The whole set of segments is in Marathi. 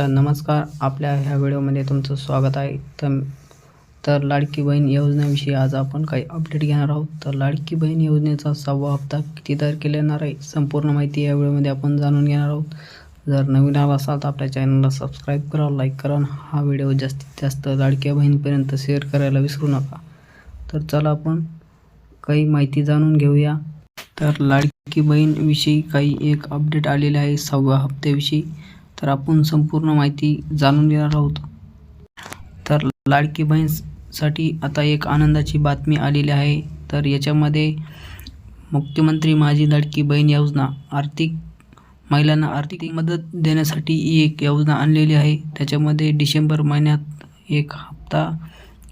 तर नमस्कार. आपल्या ह्या व्हिडिओमध्ये तुमचं स्वागत आहे. तर तर लाडकी बहीण योजनेविषयी आज आपण काही अपडेट घेणार आहोत. तर लाडकी बहीण योजनेचा सहावा हप्ता किती तारखेला येणार आहे? संपूर्ण माहिती या व्हिडिओमध्ये आपण जाणून घेणार आहोत. जर नवीन आला असाल तर आपल्या चॅनलला सबस्क्राईब करा लाईक करा हा व्हिडिओ जास्तीत जास्त लाडक्या बहीणपर्यंत शेअर करायला विसरू नका. तर चला आपण काही माहिती जाणून घेऊया. तर लाडकी बहीणविषयी काही एक अपडेट आलेले आहे सहाव्या हप्त्याविषयी. तर आपण संपूर्ण माहिती जाणून घेणार आहोत. तर लाडकी बहीणसाठी आता एक आनंदाची बातमी आलेली आहे. तर याच्यामध्ये मुख्यमंत्री माझी लाडकी बहीण योजना आर्थिक महिलांना आर्थिक मदत देण्यासाठी ही एक योजना आणलेली आहे. त्याच्यामध्ये डिसेंबर महिन्यात एक हप्ता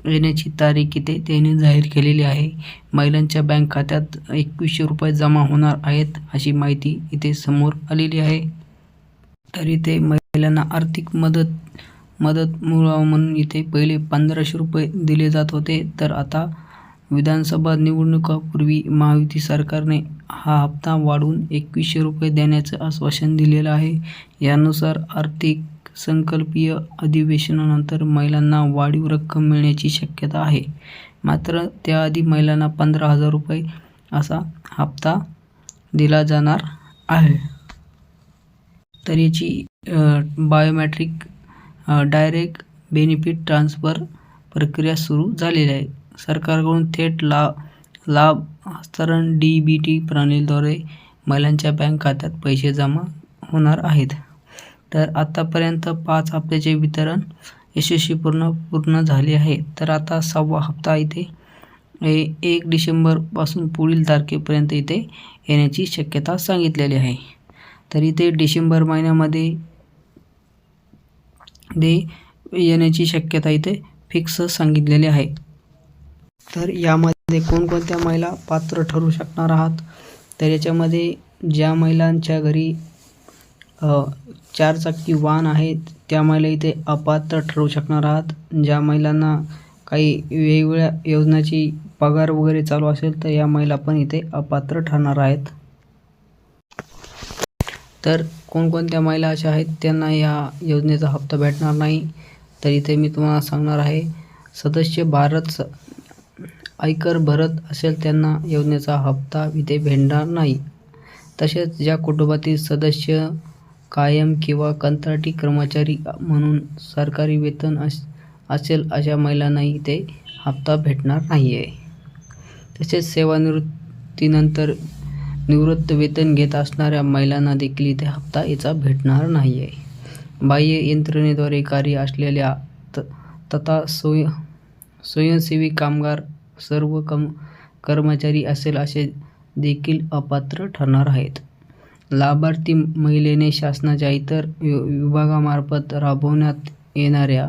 येण्याची तारीख इथे त्याने जाहीर केलेली आहे. महिलांच्या बँक खात्यात एकवीसशे रुपये जमा होणार आहेत अशी माहिती इथे समोर आलेली आहे. तर इथे महिलांना आर्थिक मदत मदत मिळावं म्हणून इथे पहिले पंधराशे रुपये दिले जात होते. तर आता विधानसभा निवडणुकापूर्वी महायुती सरकारने हा हप्ता वाढवून एकवीसशे रुपये देण्याचं आश्वासन दिलेलं आहे. यानुसार आर्थिक संकल्पीय अधिवेशनानंतर महिलांना वाढीव रक्कम मिळण्याची शक्यता आहे. मात्र त्याआधी महिलांना पंधरा हजार रुपये असा हप्ता दिला जाणार आहे. तर याची बायोमॅट्रिक डायरेक्ट बेनिफिट ट्रान्सफर प्रक्रिया सुरू झालेली आहे. सरकारकडून थेट ला लाभ हस्तांतरण डी बी टी प्रणालीद्वारे महिलांच्या बँक खात्यात पैसे जमा होणार आहेत. तर आत्तापर्यंत पाच हप्त्याचे वितरण यशस्वीपूर्ण पूर्ण झाले आहे. तर आता सहावा हप्ता इथे ए एक डिसेंबरपासून पुढील तारखेपर्यंत इथे येण्याची शक्यता सांगितलेली आहे. तर इथे डिसेंबर महिन्यामध्ये दे येण्याची शक्यता इथे फिक्स सांगितलेली आहे. तर यामध्ये कोणकोणत्या महिला पात्र ठरू शकणार आहात? तर याच्यामध्ये ज्या महिलांच्या घरी चारचाकी वाहन आहे त्या महिला इथे अपात्र ठरू शकणार आहात. ज्या महिलांना काही वेगवेगळ्या योजनाची पगार वगैरे चालू असेल तर या महिला पण इथे अपात्र ठरणार आहेत. तर कोणकोणत्या महिला अशा आहेत त्यांना या योजनेचा हप्ता भेटणार नाही? तर इथे मी तुम्हाला सांगणार आहे सदस्य भारत स आयकर भरत असेल त्यांना योजनेचा हप्ता इथे भेटणार नाही. तसेच ज्या कुटुंबातील सदस्य कायम किंवा कंत्राटी कर्मचारी म्हणून सरकारी वेतन अस असेल अशा महिलांनाही इथे हप्ता भेटणार नाही आहे तसेच सेवानिवृत्तीनंतर निवृत्त वेतन घेत असणाऱ्या महिलांना देखील इथे हप्ता याचा भेटणार नाही आहे बाह्य यंत्रणेद्वारे कार्य असलेल्या त तथा स्वय स्वयंसेवी कामगार सर्व कम कर्मचारी असेल असे देखील अपात्र ठरणार आहेत. लाभार्थी महिलेने शासनाच्या इतर विभागामार्फत राबवण्यात येणाऱ्या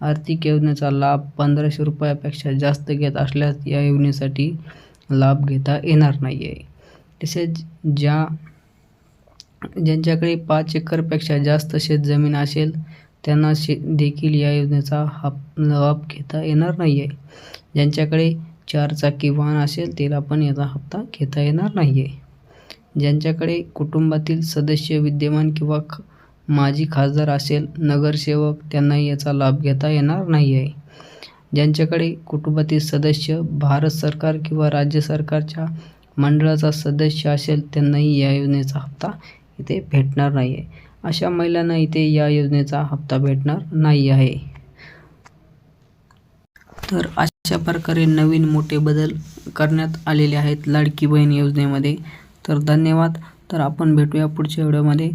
आर्थिक योजनेचा लाभ पंधराशे रुपयापेक्षा जास्त घेत असल्यास या योजनेसाठी लाभ घेता येणार नाही आहे तसेच ज्या ज्यांच्याकडे पाच एकरपेक्षा जास्त शेतजमीन असेल त्यांना शे देखील या योजनेचा हा लाभ घेता येणार नाही आहे ज्यांच्याकडे चारचाकी वाहन असेल त्याला पण याचा हप्ता घेता येणार नाही आहे ज्यांच्याकडे कुटुंबातील सदस्य विद्यमान किंवा ख माजी खासदार असेल नगरसेवक त्यांनाही याचा लाभ घेता येणार नाही आहे ज्यांच्याकडे कुटुंबातील सदस्य भारत सरकार किंवा राज्य सरकारच्या मंडळाचा सदस्य असेल त्यांनाही या योजनेचा हप्ता इथे भेटणार नाही आहे. अशा महिलांना इथे या योजनेचा हप्ता भेटणार नाही आहे. तर अशा प्रकारे नवीन मोठे बदल करण्यात आलेले आहेत लाडकी बहीण योजनेमध्ये. तर धन्यवाद. तर आपण भेटूया पुढच्या व्हिडिओमध्ये.